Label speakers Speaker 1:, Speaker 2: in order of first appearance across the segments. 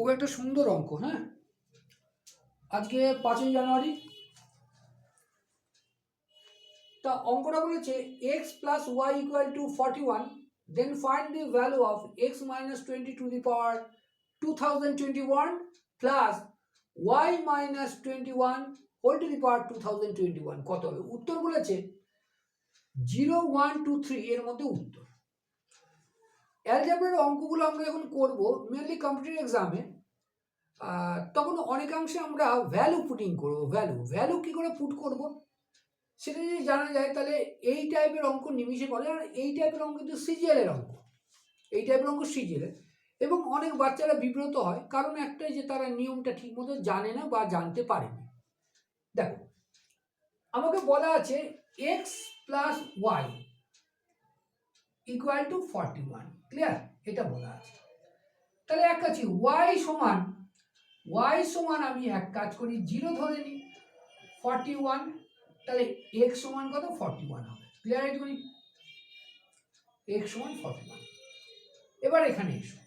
Speaker 1: খুব একটা সুন্দর অঙ্ক হ্যাঁ? আজকে পাঁচই জানুয়ারি। তা অঙ্কটা বলেছে X plus Y equal to forty one then find the value of X minus twenty to the power two thousand twenty one plus Y minus twenty one whole to the power two thousand twenty one কত হবে? উত্তর বলেছে zero one two three এর মধ্যে উত্তর। অ্যালজাবরার অঙ্কগুলো আমরা যখন করব মেনলি কম্পিটিটিভ এক্সামে তখন অনেকাংশে আমরা ভ্যালু পুটিং করব ভ্যালু ভ্যালু কি করে পুট করব? সেটা যদি জানা যায় তাহলে এই টাইপের অঙ্ক নিমিশে করে, আর এই টাইপের অঙ্ক কিন্তু সিজিএলের অঙ্ক। এই টাইপের অঙ্ক সিজিএলের এবং অনেক বাচ্চারা বিব্রত হয়, কারণ একটাই যে তারা নিয়মটা ঠিকমতো জানে না বা জানতে পারেনি দেখো, আমাকে বলা আছে X plus Y equal to forty one clear এটা বলা আছে। তাহলে এক কাজ ওয়াই সমান ওয়াই সমান আমি এক কাজ করি জিরো ধরে নিই ফর্টি ওয়ান তাহলে এক্স সমান কত? ফর্টি ওয়ান হবে। ক্লিয়ার এটা করি? এক্স সমান ফর্টি ওয়ান এবার এখানে এসো।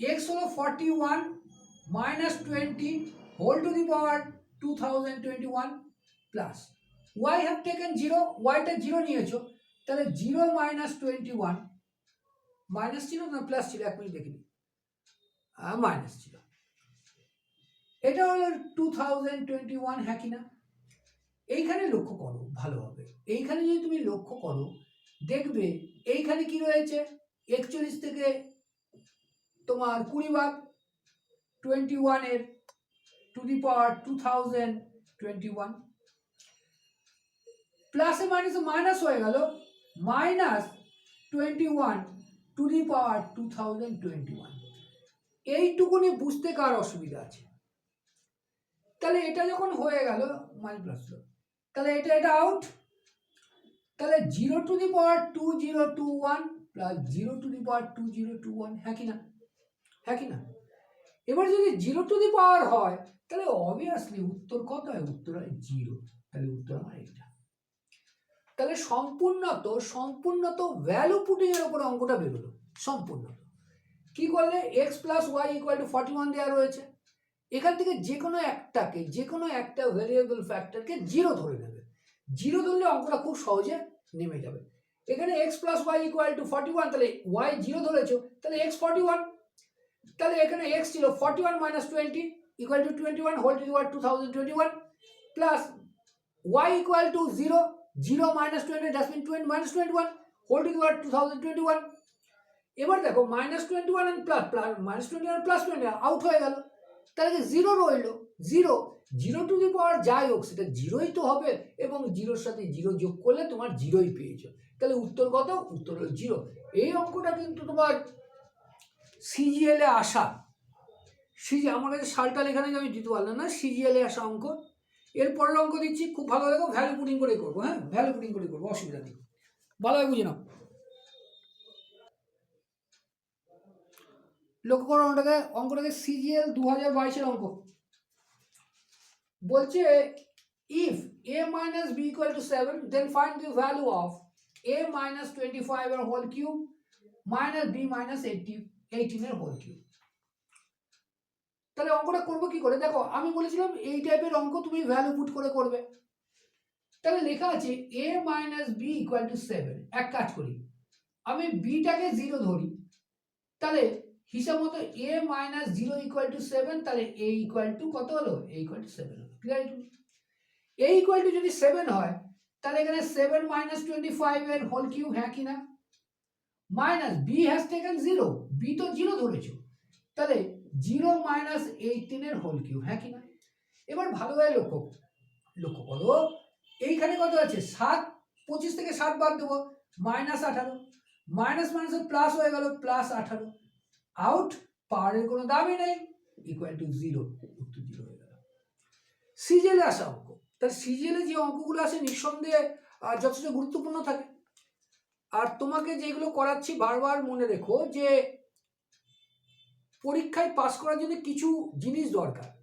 Speaker 1: এক্স হলো forty one minus twenty whole to the power two thousand twenty one plus Y have taken zero ওয়াইটা zero নিয়েছো তাহলে zero minus twenty one minus ছিল না প্লাস ছিল এক মিনিট দেখিনি মাইনাস ছিল এটা হলো টু থাউজেন্ড টোয়েন্টি ওয়ান হ্যাঁ কিনা এইখানে লক্ষ্য করো ভালোভাবে এইখানে যদি তুমি লক্ষ্য করো, দেখবে এইখানে কি রয়েছে? একচল্লিশ থেকে তোমার কুড়ি ভাগ টোয়েন্টি ওয়ানের to the power two thousand twenty one প্লাসে মাইনাসে মাইনাস হয়ে গেল minus twenty one to the power two thousand twenty one. এইটুকুনি বুঝতে কার অসুবিধা আছে? তাহলে এটা যখন হয়ে গেল মাইন প্লাস তাহলে এটা এটা আউট তাহলে zero to the power two zero two one plus zero to the power two zero two one হ্যাঁ কি না? হ্যাঁ কি না? এবার যদি জিরো টু দি পাওয়ার হয়, তাহলে অবভিয়াসলি উত্তর কত হয়? উত্তর হয় জিরো, তাহলে উত্তর আমার এটা তাহলে সম্পূর্ণত সম্পূর্ণত ভ্যালু পুটিং এর উপরে অঙ্কটা বেরোলো সম্পূর্ণত কি করলে? X plus Y equal to forty one দেওয়া রয়েছে। এখান থেকে যে কোনো একটাকে যে কোনো একটা ভেরিয়েবল ফ্যাক্টরকে জিরো ধরে নেবে। জিরো ধরলে অঙ্কটা খুব সহজে নেমে যাবে। এখানে X plus Y equal to forty one তাহলে ওয়াই জিরো ধরেছো, তাহলে এক্স ফর্টি ওয়ান তাহলে এখানে এক্স ছিল forty one minus twenty equal to twenty one whole to two thousand twenty one plus Y equal to zero zero minus twenty dustbin twenty minus twenty one whole to the two thousand twenty one এবার দেখো minus twenty one and plus plus minus twenty one plus twenty out হয়ে গেল। তাহলে zero রইল zero zero to the power যাই হোক, সেটা জিরোই তো হবে, এবং জিরোর সাথে জিরো যোগ করলে তোমার জিরোই পেয়েছ। তাহলে উত্তর কত? উত্তর হলো জিরো এই অঙ্কটা কিন্তু তোমার সিজিএলে আসা। সিজি, আমার কাছে সালটা লেখানে আমি দিতে পারলাম না। সিজিএলে আসা অঙ্ক। এর পরের অঙ্ক দিচ্ছি, খুব ভালো লাগো ভ্যালু পুটিং করে করব হ্যাঁ? ভ্যালু পুটিং করে করব, অসুবিধা নেই। ভালোভাবে বুঝে নাও। লক্ষ্য করো অঙ্কটাকে অঙ্কটাকে সিজিএল দু হাজার বাইশের অঙ্ক। বলছে if A minus B equal to seven then find the value of A minus twenty five এর whole cube minus B minus eighty এইটিনের whole cube তাহলে অঙ্কটা করব কি করে? দেখো, আমি বলেছিলাম এই টাইপের অঙ্ক তুমি ভ্যালু পুট করে করবে। তাহলে লেখা আছে A minus B equal to seven এক কাজ করি। আমি বিটাকে জিরো ধরি। তাহলে হিসাব মতো A minus zero equal to seven তাহলে এ ইকুয়াল টু কত হলো? এ ইকুয়াল টু সেভেন হলো। ক্লিয়ার এ ইকুয়াল টু যদি সেভেন হয়, তাহলে এখানে সেভেন মাইনাস টোয়েন্টি ফাইভ এর হোল কিউব হ্যাঁ কিনা? Minus B has taken zero B তো জিরো ধরেছো। তাহলে জিরো মাইনাস এইটিনের হোল কিউ হ্যাঁ কি না? এবার ভালোভাবে লক্ষ্য লক্ষ্য করো, এইখানে কত আছে? সাত, পঁচিশ থেকে সাত বাদ দেবো, মাইনাস আঠারো, মাইনাস মাইনাস প্লাস হয়ে গেল, প্লাস আঠারো, আউট, পাওয়ারের কোনো দামই নেই ইকুয়াল টু জিরো উত্তর জিরো হয়ে গেল। সিজিএলে আসা অঙ্ক, তাহলে সিজিএলে যে অঙ্কগুলো আসে নিঃসন্দেহে যথেষ্ট গুরুত্বপূর্ণ থাকে। আর তোমাকে যেগুলো করাচ্ছি বারবার মনে রেখো যে পরীক্ষায় পাশ করার জন্য কিছু জিনিস দরকার।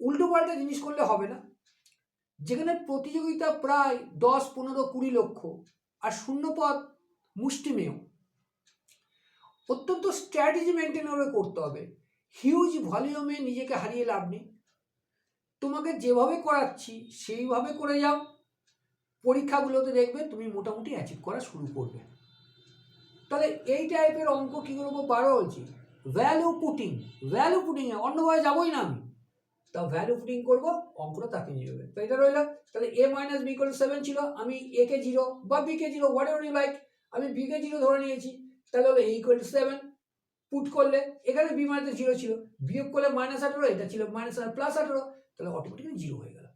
Speaker 1: উল্টো পাল্টা জিনিস করলে হবে না। যেখানে প্রতিযোগিতা প্রায় দশ, পনেরো, কুড়ি লক্ষ আর শূন্যপদ মুষ্টিমেয়। অত্যন্ত স্ট্র্যাটেজি মেনটেন করে করতে হবে। হিউজ ভলিউমে নিজেকে হারিয়ে লাভ নেই। তোমাকে যেভাবে করাচ্ছি, সেইভাবে করে যাও। পরীক্ষাগুলোতে দেখবে তুমি মোটামুটি অ্যাচিভ করা শুরু করবে। তাহলে এই টাইপের অঙ্ক কী করব? বারো বলছি ভ্যালু পুটিং ভ্যালু পুটিংয়ে অন্যভাবে যাবোই না আমি। তা ভ্যালু পুটিং করব, অঙ্কটা তাকে নিয়ে যাবে। তো এটা রইল, তাহলে A minus B equal seven ছিল, আমি এ কে জিরো বা বি কে zero whatever you like আমি বি কে জিরো ধরে নিয়েছি, তাহলে হলো এ ইকুয়াল সেভেন পুট করলে, এখানে বি মাইনাস জিরো ছিল, বিয়োগ করলে মাইনাস আঠেরো, এটা ছিল মাইনাস প্লাস আঠেরো, তাহলে অটোমেটিক্যালি জিরো হয়ে গেল।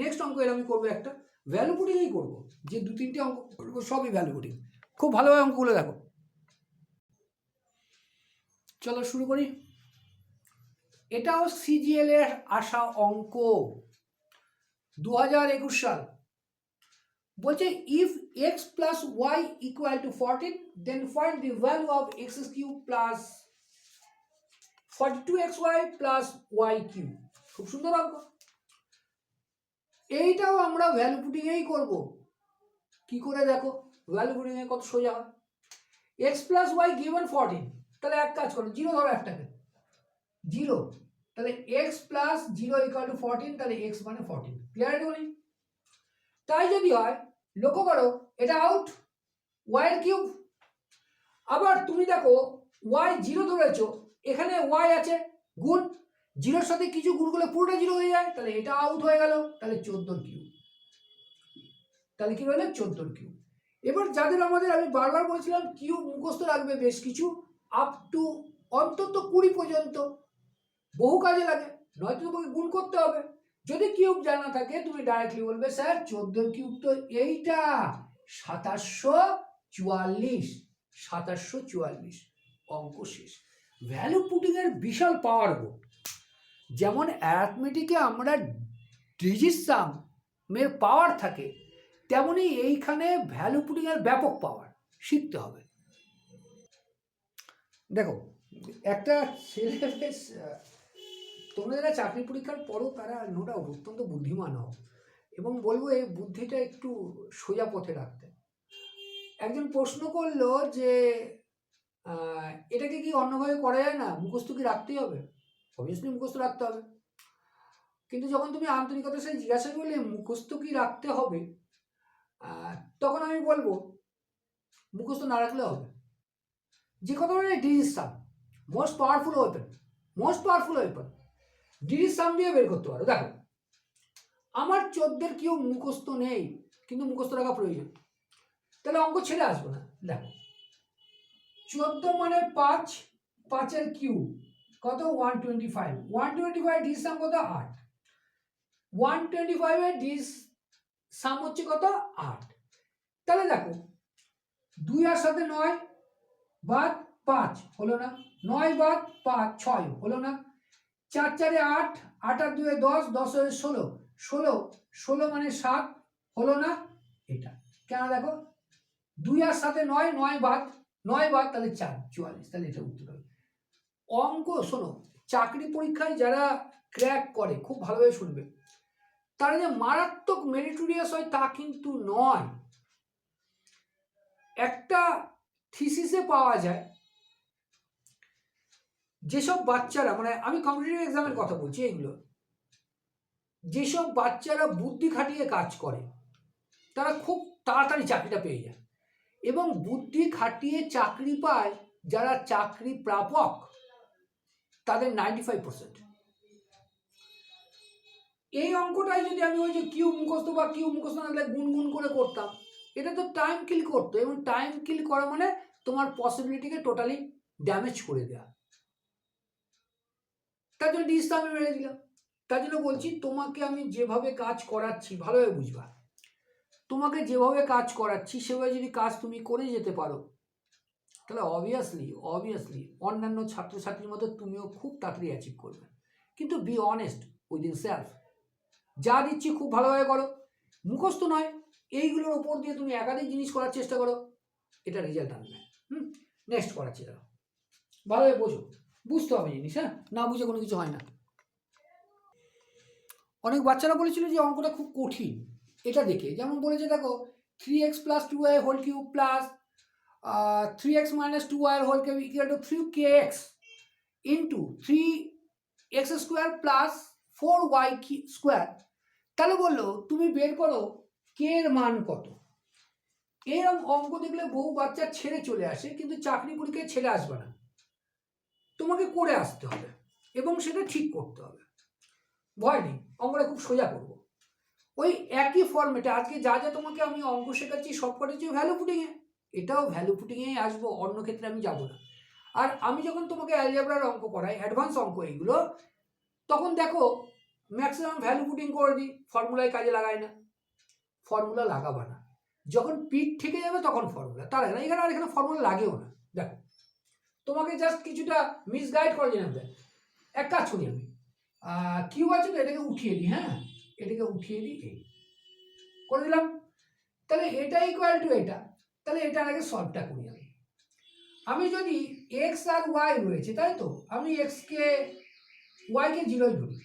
Speaker 1: নেক্সট অঙ্ক এর আমি করব একটা ভ্যালু পুটিংই করব, যে দু তিনটে অঙ্ক সবই ভ্যালু পুটিং খুব ভালোভাবে অঙ্কগুলো দেখো। চলো শুরু করি। এটাও সিজিএল এর আসা অঙ্ক। দু হাজার একুশ সাল। বলছে if X plus Y equal to fourteen then find the value of X cube plus forty two X Y plus Y cube খুব সুন্দর অঙ্ক। এইটাও আমরা ভ্যালু পুটিংয়েই করব। কি করে দেখো? ভ্যালু পুটিংয়ে কত সোজা হয়? X plus Y given fourteen তাহলে এক কাজ করো জিরো ধরো একটাকে। জিরো তাহলে X plus zero equal to fourteen তাহলে এক্স মানে ফোরটিন ক্লিয়ার বলি? তাই যদি হয়, লক্ষ্য করো, এটা আউট ওয়াই কিউব আবার তুমি দেখো ওয়াই জিরো ধরেছো, এখানে ওয়াই আছে গুণ জিরোর সাথে কিছু গুণ করলে পুরোটা জিরো হয়ে যায়, তাহলে এটা আউট হয়ে গেল, তাহলে চোদ্দোর কিউব তাহলে কি রইল চোদ্দোর কিউব এবার যাদের আমাদের, আমি বারবার বলেছিলাম কিউব মুখস্থ রাখবে বেশ কিছু। আপ টু অন্তত কুড়ি পর্যন্ত। বহু কাজে লাগে, নয়তো তোমাকে গুণ করতে হবে। যদি কিউব জানা থাকে, তুমি ডাইরেক্টলি বলবে, স্যার, চোদ্দোর কিউব তো এইটা। সাতাশশো চুয়াল্লিশ। সাতাশশো চুয়াল্লিশ। অঙ্ক শেষ। ভ্যালু পুটিংয়ের বিশাল পাওয়ার গো। যেমন অ্যাথমেটিকে আমরা ডিজিট সামের পাওয়ার থাকে, তেমনি এইখানে ভ্যালু পুটিংয়ের ব্যাপক পাওয়ার শিখতে হবে। দেখো, একটা ছেলে বেশ তোমরা যারা চাকরি পরীক্ষার পড়ো, তারা নো ডাউট অত্যন্ত বুদ্ধিমান হও। এবং বলব, এই বুদ্ধিটা একটু সোজা পথে রাখতে। একজন প্রশ্ন করল যে এটাকে কি অন্যভাবে করা যায় না? মুখস্থ কি রাখতেই হবে? অবভিয়াসলি মুখস্থ রাখতে হবে। কিন্তু যখন তুমি আন্তরিকতার সাথে জিজ্ঞাসা করলে, মুখস্থ কি রাখতে হবে? তখন আমি বলব, মুখস্থ না রাখলে হবে যে কত ধরনের digit sum most powerful weapon most powerful weapon digit sum দিয়ে বের করতে পারো। দেখো, আমার চোদ্দের কেউ মুখস্থ নেই, কিন্তু মুখস্থ রাখা প্রয়োজন। তাহলে অঙ্ক ছেড়ে আসব না। দেখো, চোদ্দ মানে পাঁচ, পাঁচের কিউ, কত? One twenty five one twenty five digit sum কত? আট। ওয়ান টোয়েন্টি ফাইভের ডিস সাম হচ্ছে কত? আট। তাহলে দেখো, দুই আর সাথে নয় বাদ পাঁচ হলো না, নয় বাদ পাঁচ ছয় হলো না। চার চারে আট আট আর দুয়ে দশ দশ হয়ে ষোলো ষোলো ষোলো মানে সাত হলো না এটা। কেন দেখো? দুই আর সাথে নয় নয় বাদ নয় বাদ তাহলে চার, চুয়াল্লিশ, তাহলে এটা উত্তর হবে। অঙ্ক, শোনো, চাকরি পরীক্ষায় যারা ক্র্যাক করে, খুব ভালোভাবে শুনবে, তারা যে মারাত্মক মেরিটোরিয়াস হয় তা কিন্তু নয়। একটা থিসিসে পাওয়া যায়। যেসব বাচ্চারা মানে আমি কম্পিটিটিভ এক্সামের কথা বলছি এগুলো যেসব বাচ্চারা বুদ্ধি খাটিয়ে কাজ করে, তারা খুব তাড়াতাড়ি চাকরিটা পেয়ে যায়। এবং বুদ্ধি খাটিয়ে চাকরি পায় যারা চাকরি প্রাপক, তাদের নাইনটি ফাইভ পার্সেন্ট এই অঙ্কটাই যদি আমি ওই যে কিউ মুখস্থ বা কিউ মুখস্থ না থাকলে গুন গুন করে করতাম এটা তো টাইম কিল করতো এবং টাইম কিল করা মানে তোমার পসিবিলিটিকে টোটালি ড্যামেজ করে দেওয়া তার জন্য ডিসটা আমি মেরে দিলাম তার জন্য বলছি, তোমাকে আমি যেভাবে কাজ করাচ্ছি, ভালোভাবে বুঝবা। তোমাকে যেভাবে কাজ করাচ্ছি, সেভাবে যদি কাজ তুমি করে যেতে পারো, তাহলে অবভিয়াসলি অবভিয়াসলি অন্যান্য ছাত্রছাত্রীর মতো তুমিও খুব তাড়াতাড়ি অ্যাচিভ করবে। কিন্তু বি অনেস্ট উইদিন সেলফ যা দিচ্ছি খুব ভালোভাবে করো। মুখস্থ নয়। এইগুলোর ওপর দিয়ে তুমি একাধিক জিনিস করার চেষ্টা করো, এটা রেজাল্ট আনবে। হুম? নেক্সট করার চেষ্টা করো ভালোভাবে বোঝো। বুঝতে হবে জিনিস হ্যাঁ? না বুঝে কোনো কিছু হয় না। অনেক বাচ্চারা বলেছিল যে অঙ্কটা খুব কঠিন। এটা দেখে, যেমন বলেছে, দেখো three X plus two Y whole cube plus three X minus two Y whole K equal to three K X into three X square plus four Y square তাহলে বলল, তুমি বের করো কে এর মান কত? এরকম অঙ্ক দেখলে বহু বাচ্চা ছেড়ে চলে আসে, কিন্তু চাকরি পরীক্ষায় ছেড়ে আসবে না। তোমাকে করে আসতে হবে এবং সেটা ঠিক করতে হবে। ভয় নেই, অঙ্কটা খুব সোজা করব। ওই একই ফর্মেটে আজকে যা যা তোমাকে আমি অঙ্ক শেখাচ্ছি, সব করেছি ভ্যালু পুটিংয়ে এটাও ভ্যালু পুটিংয়েই আসব, অন্য ক্ষেত্রে আমি যাব না। আর আমি যখন তোমাকে অ্যালজেব্রার অঙ্ক করাই অ্যাডভান্স অঙ্ক এইগুলো, তখন দেখো ম্যাক্সিমাম ভ্যালু পুটিং করে দিই ফর্মুলায় কাজে লাগাই না। ফর্মুলা লাগাবা না। যখন পিঠ থেকে যাবে তখন ফর্মুলা তার না, এখানে আর এখানে ফর্মুলা লাগেও না। দেখো, তোমাকে জাস্ট কিছুটা মিসগাইড করে দিলাম দেখ, এক কাজ করি আমি। কিউ আছে তো, এটাকে উঠিয়ে দিই হ্যাঁ? এটাকে উঠিয়ে দিই, এই। করে দিলাম। তাহলে এটা ইকুয়াল টু এটা। তাহলে এটার আগে সলভটা করি আমি। আমি যদি এক্স আর ওয়াই রয়েছে, তাই তো? আমি এক্সকে ওয়াইকে জিরোই ধরি।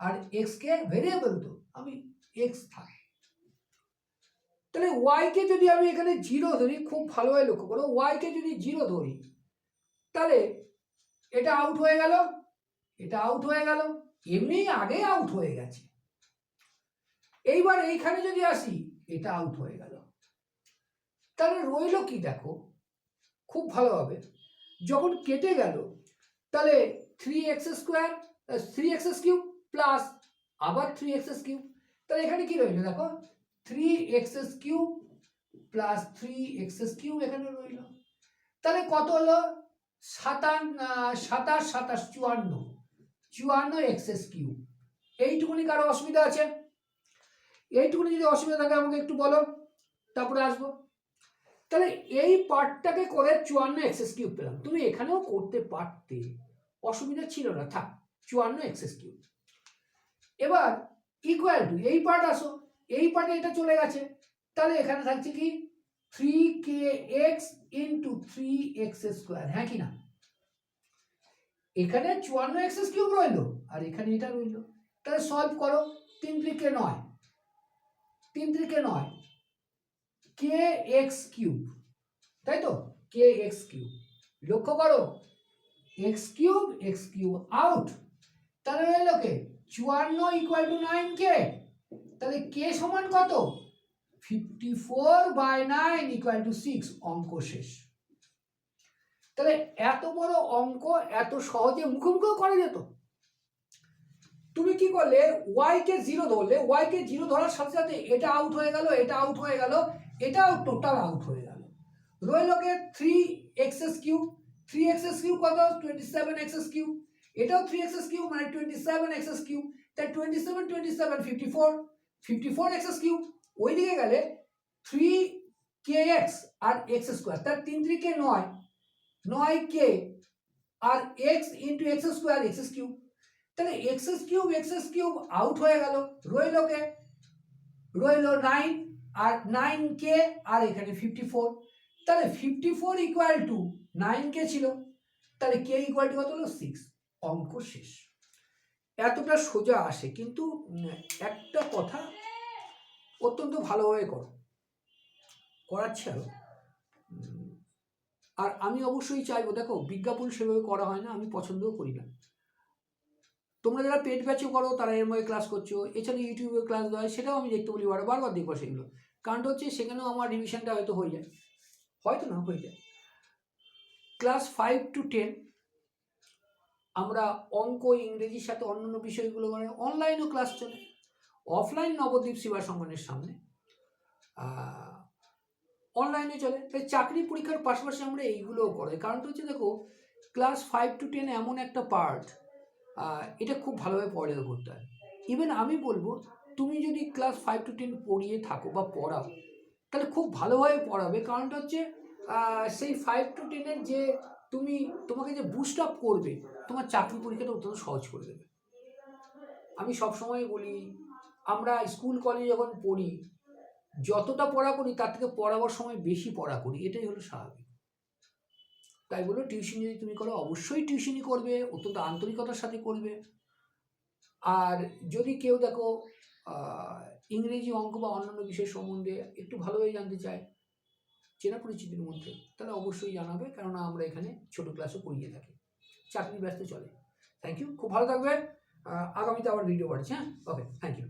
Speaker 1: আর এক্সকে ভেরিয়েবল তো, আমি এক্স থাক তাহলে ওয়াইকে যদি আমি এখানে জিরো ধরি, খুব ভালোভাবে লক্ষ্য করো ওয়াইকে যদি জিরো ধরি, তাহলে এটা আউট হয়ে গেল, এটা আউট হয়ে গেল, এমনি আগে আউট হয়ে গেছে। এইবার এইখানে যদি আসি, এটা আউট হয়ে গেল। তাহলে রইল কি দেখো, খুব ভালোভাবে যখন কেটে গেল, তাহলে three X square three X cube plus আবার থ্রি এক্স কিউব তাহলে এখানে কি রইল দেখো three X cube plus three X cube এখানে রইল। তাহলে কত হলো? সাতান সাতাশ সাতাশ, চুয়ান্ন। চুয়ান্ন এক্সএস কিউ এইটুকুনি কারও অসুবিধা আছে? এইটুকুনি যদি অসুবিধা থাকে আমাকে একটু বলো, তারপরে আসব। তাহলে এই পার্টটাকে করে চুয়ান্ন এক্সএস কিউব পেলাম। তুমি এখানেও করতে পারতে। অসুবিধা ছিল না। থাক, চুয়ান্ন এক্সএস কিউব এবার ইকুয়াল টু এই পার্ট আসো। এই পার্টে এটা চলে গেছে। তাহলে এখানে থাকছে কি? Three K X into three X square হ্যাঁ কি না? এখানে চুয়ান্ন এক্সেস কিউব রইল, আর এখানে এটা রইল। তাহলে সলভ করো, তিন ত্রিকে নয়, তিন ত্রিকে নয় কে এক্স কিউব তাই তো? কে এক্স কিউব লক্ষ্য করো X cube X cube out তাহলে রইল কে? চুয়ান্ন ইকুয়াল টু নাইন কে তাহলে কে সমান কত? Fifty four by nine equal to six অঙ্ক শেষ। তাহলে এত বড় অঙ্ক এত সহজে মুখোমুখিও করা যেত। তুমি কি করলে? ওয়াই কে জিরো ধরলে ওয়াই কে জিরো ধরার সাথে সাথে এটা আউট হয়ে গেল, এটা আউট হয়ে গেল এটাও টোটাল আউট হয়ে গেল। রইল K three X's Q three X's Q কত? টোয়েন্টি সেভেন এক্সএস কিউ এটাও থ্রি এক্সএস কিউ মানে টোয়েন্টি সেভেন এক্সএস কিউ তাই twenty seven twenty seven fifty four fifty four X's Q ওই দিকে গেলে থ্রি কে এক্স আর এক্স স্কোয়ার তার তিন ত্রিকে নয় নয় কে আর X into X square X cube তাহলে X cube X cube out হয়ে গেল, রইল কে? রইল নাইন আর নাইন কে আর এখানে ফিফটি ফোর তাহলে fifty four equal to nine K ছিল, তাহলে কে ইকুয়াল টু কত হলো? সিক্স অঙ্ক শেষ। এতটা সোজা আসে, কিন্তু একটা কথা অত্যন্ত ভালোভাবে করো। করাচ্ছে আরও। আর আমি অবশ্যই চাইব, দেখো, বিজ্ঞাপন সেভাবে করা হয় না, আমি পছন্দও করি না। তোমরা যারা পেট ব্যাচে করো, তারা এর মধ্যে ক্লাস করছ, এছাড়া ইউটিউবে ক্লাস দেওয়া হয়, সেটাও আমি দেখতে বলি, বারবার বারবার দেখব সেগুলো। কারণটা হচ্ছে, সেখানেও আমার রিভিশনটা হয়তো হয়ে যায়। হয়তো না, হয়ে যায়। ক্লাস ফাইভ টু টেন আমরা অঙ্ক, ইংরেজির সাথে অন্যান্য বিষয়গুলো মানে অনলাইনও ক্লাস চলে। অফলাইন নবদ্বীপ সেবা সংগঠনের সামনে অনলাইনে চলে। তাই চাকরি পরীক্ষার পাশাপাশি আমরা এইগুলোও করাই কারণটা হচ্ছে, দেখো ক্লাস ফাইভ টু টেন এমন একটা পার্ট এটা খুব ভালোভাবে পড়ালেখা করতে হয়। ইভেন আমি বলব, তুমি যদি ক্লাস ফাইভ টু টেন পড়িয়ে থাকো বা পড়াও, তাহলে খুব ভালোভাবে পড়াবে। কারণটা হচ্ছে সেই ফাইভ টু টেনের যে তুমি, তোমাকে যে বুস্ট আপ করবে, তোমার চাকরি পরীক্ষাটা অত্যন্ত সহজ করে দেবে। আমি সবসময় বলি আমরা স্কুল কলেজে যখন পড়ি, যতটা পড়া করি, তার থেকে পড়াবার সময় বেশি পড়া করি, এটাই হলো স্বাভাবিক। তাই বলো টিউশন যদি তুমি করো, অবশ্যই টিউশনই করবে, অত্যন্ত আন্তরিকতার সাথে করবে। আর যদি কেউ দেখো ইংরেজি অঙ্ক বা অন্যান্য বিষয় সম্বন্ধে একটু ভালোভাবে জানতে চায়, চেনা পরিচিতির মধ্যে, তাহলে অবশ্যই জানাবে, কেননা আমরা এখানে ছোট ক্লাসও করিয়ে থাকি। চাকরি ব্যস্ত চলে। থ্যাংক ইউ খুব ভালো থাকবে। আগামীতে আবার ভিডিও পাঠাচ্ছি হ্যাঁ? Okay thank you